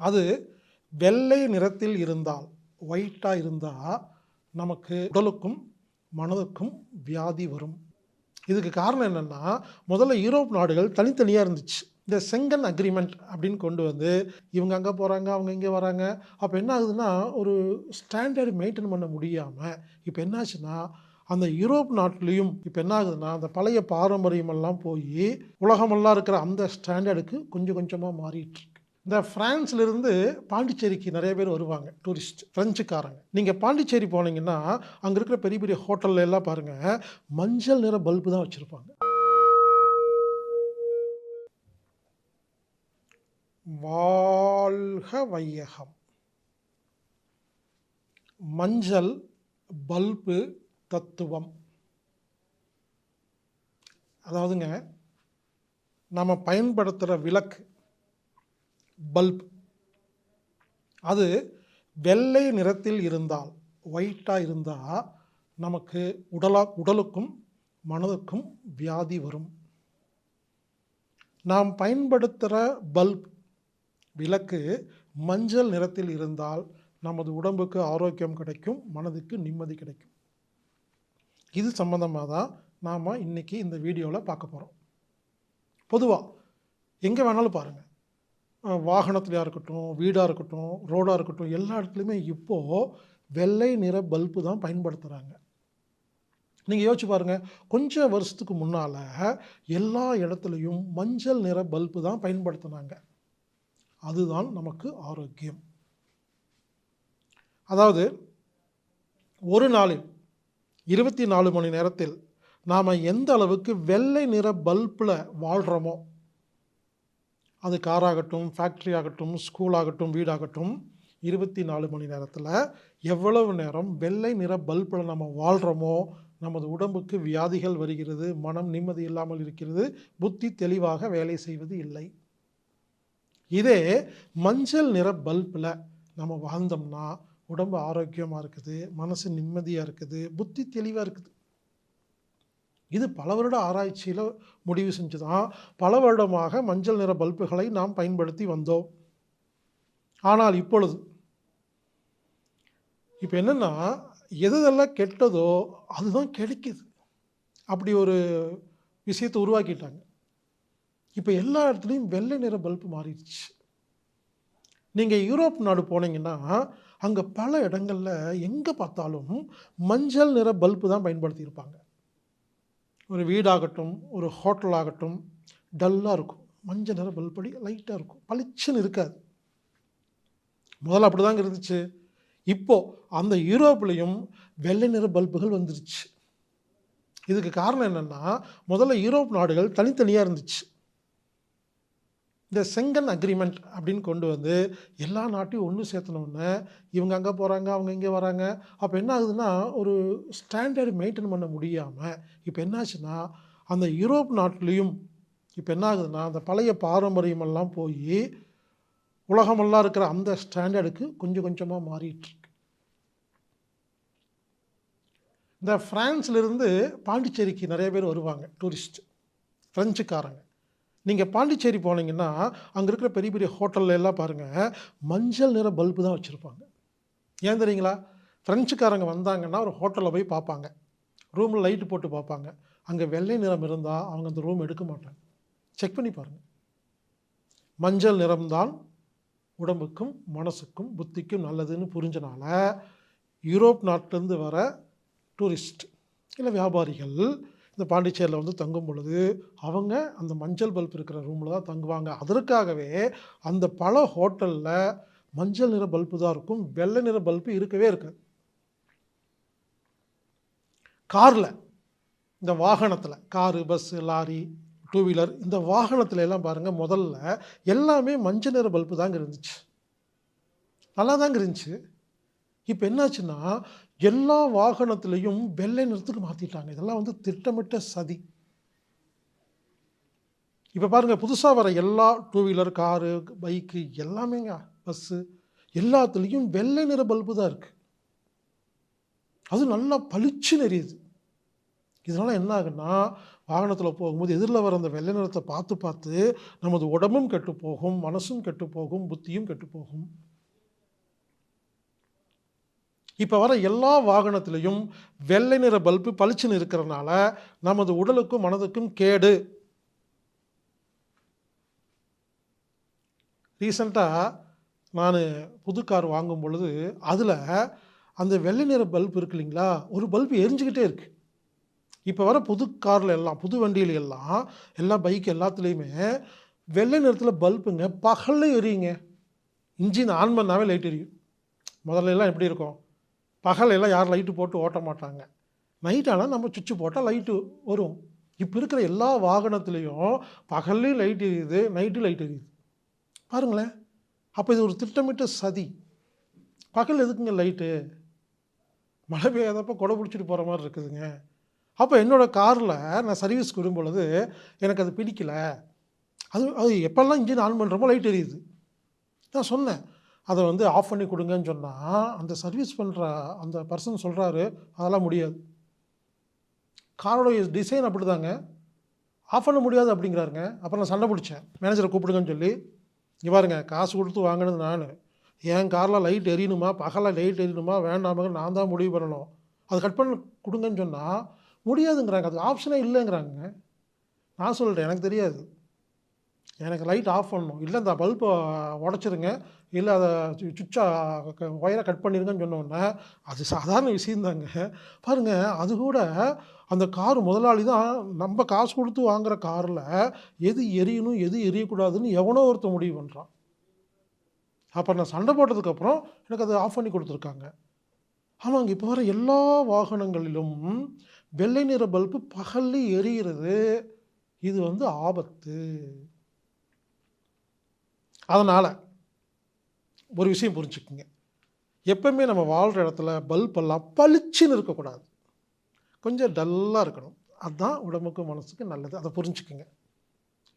அது வெள்ளை நிறத்தில் இருந்தால் ஒயிட்டாக இருந்தால் நமக்கு உடலுக்கும் மனதுக்கும் வியாதி வரும். இதுக்கு காரணம் என்னென்னா முதல்ல யூரோப் நாடுகள் தனித்தனியாக இருந்துச்சு. இந்த செங்கன் அக்ரிமெண்ட் அப்படின்னு கொண்டு வந்து இவங்க அங்கே போகிறாங்க அவங்க இங்கே வராங்க. அப்போ என்ன ஆகுதுன்னா ஒரு ஸ்டாண்டர்ட் மெயின்டைன் பண்ண முடியாமல் இப்போ என்னாச்சுன்னா அந்த யூரோப் நாட்டிலையும் இப்போ என்ன ஆகுதுன்னா அந்த பழைய பாரம்பரியமெல்லாம் போய் உலகமெல்லாம் இருக்கிற அந்த ஸ்டாண்டர்டுக்கு கொஞ்சம் கொஞ்சமாக மாறிட்டுருக்கு இந்த ஃப்ரான்ஸ்லேருந்து பாண்டிச்சேரிக்கு நிறைய பேர் வருவாங்க டூரிஸ்ட் ஃப்ரெஞ்சுக்காரங்க நீங்கள் பாண்டிச்சேரி போனீங்கன்னா அங்கே இருக்கிற பெரிய பெரிய ஹோட்டல்ல எல்லாம் பாருங்கள் மஞ்சள் நிற பல்பு தான் வச்சுருப்பாங்க. வாழ்க வையகம். மஞ்சள் பல்பு தத்துவம். அதாவதுங்க நம்ம பயன்படுத்துகிற விளக்கு. பல்ப். அது வெள்ளை நிறத்தில் இருந்தால் ஒயிட்டாக இருந்தால் நமக்கு உடலா உடலுக்கும் மனதுக்கும் வியாதி வரும். நாம் பயன்படுத்துகிற பல்ப் விளக்கு மஞ்சள் நிறத்தில் இருந்தால் நமது உடம்புக்கு ஆரோக்கியம் கிடைக்கும் மனதுக்கு நிம்மதி கிடைக்கும். இது சம்மந்தமாக தான் நாம் இன்றைக்கி இந்த வீடியோவில் பார்க்க போகிறோம் பொதுவாக எங்கே வேணாலும் பாருங்கள் வாகனத்துலையாக இருக்கட்டும் வீடாக இருக்கட்டும் ரோடாக இருக்கட்டும் எல்லா இடத்துலையுமே இப்போது வெள்ளை நிற பல்பு தான் பயன்படுத்துகிறாங்க நீங்கள் யோசிச்சு பாருங்கள் கொஞ்சம் வருஷத்துக்கு முன்னால் எல்லா இடத்துலையும் மஞ்சள் நிற பல்பு தான் பயன்படுத்தினாங்க. அதுதான் நமக்கு ஆரோக்கியம். அதாவது ஒரு நாளில் இருபத்தி நாலு மணி நேரத்தில் நாம் எந்த அளவுக்கு வெள்ளை நிற பல்பில் வாழ்கிறோமோ அது காராகட்டும் ஃபேக்ட்ரி ஆகட்டும் ஸ்கூல் ஆகட்டும் வீடாகட்டும் இருபத்தி நாலு மணி நேரத்தில் எவ்வளவு நேரம் வெள்ளை நிற பல்பில் நம்ம வாழ்கிறோமோ நமது உடம்புக்கு வியாதிகள் வருகிறது மனம் நிம்மதி இல்லாமல் இருக்கிறது புத்தி தெளிவாக வேலை செய்வது இல்லை. இதே மஞ்சள் நிற பல்பில் நம்ம வாழ்ந்தோம்னா உடம்பு ஆரோக்கியமாக இருக்குது மனசு நிம்மதியாக இருக்குது புத்தி தெளிவாக இருக்குது. இது பல வருட ஆராய்ச்சியில் முடிவு செஞ்சு தான் பல வருடமாக மஞ்சள் நிற பல்புகளை நாம் பயன்படுத்தி வந்தோம். ஆனால் இப்பொழுது இப்போ என்னென்னா எதெல்லாம் கெட்டதோ அதுதான் கிடைக்குது. அப்படி ஒரு விஷயத்தை உருவாக்கிட்டாங்க. இப்போ எல்லா இடத்துலையும் வெள்ளை நிற பல்பு மாறிடுச்சு. நீங்கள் யூரோப் நாடு போனீங்கன்னா அங்கே பல இடங்களில் எங்கே பார்த்தாலும் மஞ்சள் நிற பல்பு தான் பயன்படுத்தியிருப்பாங்க. ஒரு வீடாகட்டும் ஒரு ஹோட்டல் ஆகட்டும் டல்லாக இருக்கும். மஞ்சள் நிற பல்படி லைட்டாக இருக்கும். பளிச்சுன்னு இருக்காது. முதல்ல அப்படி தாங்க இருந்துச்சு. இப்போது அந்த யூரோப்லேயும் வெள்ளை நிற பல்புகள் வந்துருச்சு. இதுக்கு காரணம் என்னென்னா முதல்ல யூரோப் நாடுகள் தனித்தனியாக இருந்துச்சு. இந்த செங்கன் அக்ரிமெண்ட் அப்படின்னு கொண்டு வந்து எல்லா நாட்டையும் ஒன்று சேர்த்தனோடனே இவங்க அங்கே போகிறாங்க அவங்க இங்கே வராங்க. அப்போ என்ன ஆகுதுன்னா ஒரு ஸ்டாண்டர்ட் மெயின்டைன் பண்ண முடியாமல் இப்போ என்னாச்சுன்னா அந்த யூரோப் நாட்டிலையும் இப்போ என்ன ஆகுதுன்னா அந்த பழைய பாரம்பரியமெல்லாம் போய் உலகமெல்லாம் இருக்கிற அந்த ஸ்டாண்டர்டுக்கு கொஞ்சம் கொஞ்சமாக மாறிட்டுருக்கு இந்த பிரான்ஸ்லேருந்து பாண்டிச்சேரிக்கு நிறைய பேர் வருவாங்க டூரிஸ்ட் ஃப்ரெஞ்சுக்காரங்க நீங்கள் பாண்டிச்சேரி போனீங்கன்னா அங்கே இருக்கிற பெரிய பெரிய ஹோட்டல்ல எல்லாம் பாருங்கள் மஞ்சள் நிற பல்பு தான் வச்சுருப்பாங்க. ஏன் தெரியுங்களா? ஃப்ரெஞ்சுக்காரங்க வந்தாங்கன்னா ஒரு ஹோட்டலில் போய் பார்ப்பாங்க. ரூமில் லைட்டு போட்டு பார்ப்பாங்க. அங்கே வெள்ளை நிறம் இருந்தால் அவங்க அந்த ரூம் எடுக்க மாட்டாங்க. செக் பண்ணி பாருங்கள் மஞ்சள் நிறம்தான் உடம்புக்கும் மனசுக்கும் புத்திக்கும் நல்லதுன்னு புரிஞ்சனால யூரோப் நாட்டிலேருந்து வர டூரிஸ்ட் இல்லை வியாபாரிகள் இந்த பாண்டிச்சேரியில் வந்து தங்கும் பொழுது அவங்க அந்த மஞ்சள் பல்ப் இருக்கிற ரூமில் தான் தங்குவாங்க. அதற்காகவே அந்த பல ஹோட்டலில் மஞ்சள் நிற பல்பு தான் இருக்கும். வெள்ளை நிற பல்பு இருக்கவே இருக்காது. காரில் இந்த வாகனத்தில் car bus lorry two wheeler இந்த வாகனத்துல எல்லாம் பாருங்கள் முதல்ல எல்லாமே மஞ்சள் நிற பல்பு தாங்க இருந்துச்சு. நல்லா தாங்க இருந்துச்சு. இப்போ என்னாச்சுன்னா எல்லா வாகனத்துலேயும் வெள்ளை நிறத்துக்கு மாற்றிட்டாங்க இதெல்லாம் வந்து திட்டமிட்ட சதி. இப்போ பாருங்கள் புதுசாக வர எல்லா டூ வீலர் காரு பைக்கு எல்லாமேங்க பஸ்ஸு எல்லாத்துலேயும் வெள்ளை நிற பல்பு தான் இருக்குது அது நல்லா பளிச்சு நெறியுது இதனால் என்ன ஆகுன்னா வாகனத்தில் போகும்போது எதிரில் வர அந்த வெள்ளை நிறத்தை பார்த்து பார்த்து நமது உடம்பும் கெட்டு போகும் மனசும் கெட்டு போகும் புத்தியும் கெட்டு போகும். இப்போ வர எல்லா வாகனத்திலையும் வெள்ளை நிற பல்பு பளிச்சுன்னு இருக்கிறனால நமது உடலுக்கும் மனதுக்கும் கேடு. ரீசண்டாக நான் புது கார் வாங்கும் பொழுது அதில் அந்த வெள்ளை நிற பல்ப் இருக்கு இல்லைங்களா? ஒரு பல்ப் எரிஞ்சுக்கிட்டே இருக்குது இப்போ வர புது காரில் எல்லாம் புது வண்டியில எல்லாம் எல்லா பைக் எல்லாத்துலேயுமே வெள்ளை நிறத்தில் பல்புங்க பகலில் எரியுங்க. இன்ஜின் ஆன் பண்ணாவே லைட் எரியும். முதல்ல எல்லாம் எப்படி இருக்கும்? பகலெல்லாம் யாரும் லைட்டு போட்டு ஓட்ட மாட்டாங்க. நைட் ஆனால் நம்ம சுவிட்சு போட்டால் லைட்டு வரும். இப்போ இருக்கிற எல்லா வாகனத்துலேயும் பகல்லையும் லைட் எரியுது நைட்டு லைட் எரியுது. பாருங்களேன். அப்போ இது ஒரு திட்டமிட்ட சதி. பகல் எதுக்குங்க லைட்டு மழை பெய்யாதப்போ கொடை பிடிச்சிட்டு போகிற மாதிரி இருக்குதுங்க. அப்போ என்னோடய காரில் நான் சர்வீஸ்க்கு விடும் பொழுது எனக்கு அது பிடிக்கல. அது அது எப்போல்லாம் இன்ஜின் ஆன் பண்ணுறப்போ லைட் எரியுது. நான் சொன்னேன். அதை வந்து ஆஃப் பண்ணி கொடுங்கன்னு சொன்னால் அந்த சர்வீஸ் பண்ணுற அந்த பர்சன் சொல்கிறாரு அதெல்லாம் முடியாது. காரோட டிசைன் அப்படி தாங்க ஆஃப் பண்ண முடியாது அப்படிங்கிறாருங்க. அப்புறம் நான் சண்டை பிடிச்சேன். மேனேஜரை கூப்பிடுங்கன்னு சொல்லி இங்கே பாருங்க காசு கொடுத்து வாங்கினது நான். என் காரில் லைட் எரியணுமா? பகலில் லைட் எரியணுமா? வேண்டாமாங்க நான் தான் முடிவு பண்ணணும். அது கட் பண்ணி கொடுங்கன்னு சொன்னால் முடியாதுங்கிறாங்க. அது ஆப்ஷனே இல்லைங்கிறாங்க. நான் சொல்கிறேன் எனக்கு தெரியாது. எனக்கு லைட் ஆஃப் பண்ணணும். இல்லை இந்த பல்பை உடச்சிருங்க. இல்லை அதை சுவிட்சா ஒயரை கட் பண்ணிருங்கன்னு சொன்னோன்னே அது சாதாரண விஷயந்தாங்க பாருங்கள் அது கூட அந்த கார் முதலாளி தான் நம்ம காசு கொடுத்து வாங்குற காரில் எது எரியணும் எது எரியக்கூடாதுன்னு எவனோ ஒருத்தன் முடிவு பண்ணுறான் அப்போ நான் சண்டை போட்டதுக்கப்புறம் எனக்கு அதை ஆஃப் பண்ணி கொடுத்துருக்காங்க. ஆமாங்க இப்போ வர எல்லா வாகனங்களிலும் வெள்ளை நிற பல்பு பகலில் எரிகிறது இது வந்து ஆபத்து. அதனால் ஒரு விஷயம் புரிஞ்சுக்குங்க. எப்பவுமே நம்ம வாழ்கிற இடத்துல பல்பெல்லாம் பளிச்சுன்னு இருக்கக்கூடாது. கொஞ்சம் டல்லாக இருக்கணும். அதுதான் உடம்புக்கும் மனசுக்கும் நல்லது. அதை புரிஞ்சுக்குங்க.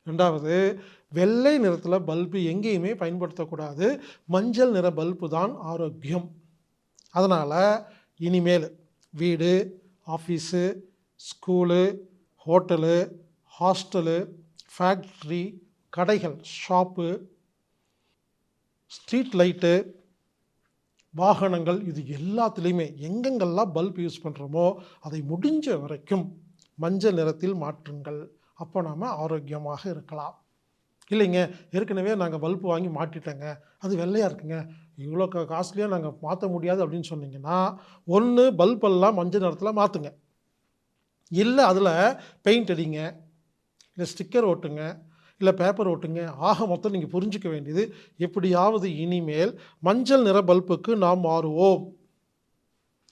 ரெண்டாவது வெள்ளை நிறத்தில் பல்பு எங்கேயுமே பயன்படுத்தக்கூடாது. மஞ்சள் நிற பல்பு தான் ஆரோக்கியம். அதனால் இனிமேல் வீடு office school hotel hostel factory கடைகள் ஷாப்பு ஸ்ட்ரீட் லைட்டு வாகனங்கள் இது எல்லாத்துலேயுமே எங்கெங்கெல்லாம் பல்ப் யூஸ் பண்ணுறோமோ அதை முடிஞ்ச வரைக்கும் மஞ்சள் நிறத்தில் மாற்றுங்கள். அப்போ நாம் ஆரோக்கியமாக இருக்கலாம். இல்லைங்க ஏற்கனவே நாங்கள் பல்ப் வாங்கி மாட்டிட்டேங்க. அது வெள்ளையாக இருக்குங்க. இவ்வளோ கா காஸ்ட்லியாக நாங்கள் மாற்ற முடியாது அப்படின்னு சொன்னீங்கன்னா ஒன்று பல்பெல்லாம் மஞ்சள் நிறத்தில் மாற்றுங்க இல்லை அதில் பெயிண்ட் அடிங்க. இல்லை ஸ்டிக்கர் ஓட்டுங்க. இல்லை பேப்பர் ஓட்டுங்க. ஆக மொத்தம் நீங்கள் புரிஞ்சிக்க வேண்டியது எப்படியாவது இனிமேல் மஞ்சள் நிற பல்புக்கு நாம் மாறுவோம்.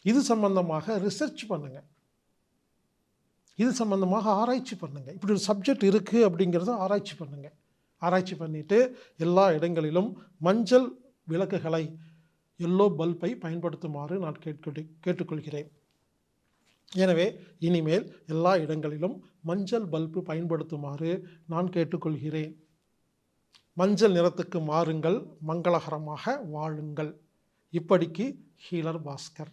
இது சம்பந்தமாக ரிசர்ச் பண்ணுங்கள் இது சம்பந்தமாக ஆராய்ச்சி பண்ணுங்கள் இப்படி ஒரு சப்ஜெக்ட் இருக்குது அப்படிங்கிறத ஆராய்ச்சி பண்ணுங்கள் ஆராய்ச்சி பண்ணிவிட்டு எல்லா இடங்களிலும் மஞ்சள் விளக்குகளை எல்லோ பல்பை பயன்படுத்துமாறு நான் கேட்க கேட்டுக்கொள்கிறேன். எனவே இனிமேல் எல்லா இடங்களிலும் மஞ்சள் பல்பு பயன்படுத்துமாறு நான் கேட்டுக்கொள்கிறேன். மஞ்சள் நிறத்துக்கு மாறுங்கள் மங்களகரமாக வாழுங்கள். இப்படிக்கு ஹீலர் பாஸ்கர்.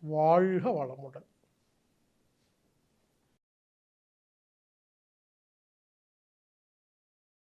வாழ்க வளமுடன்.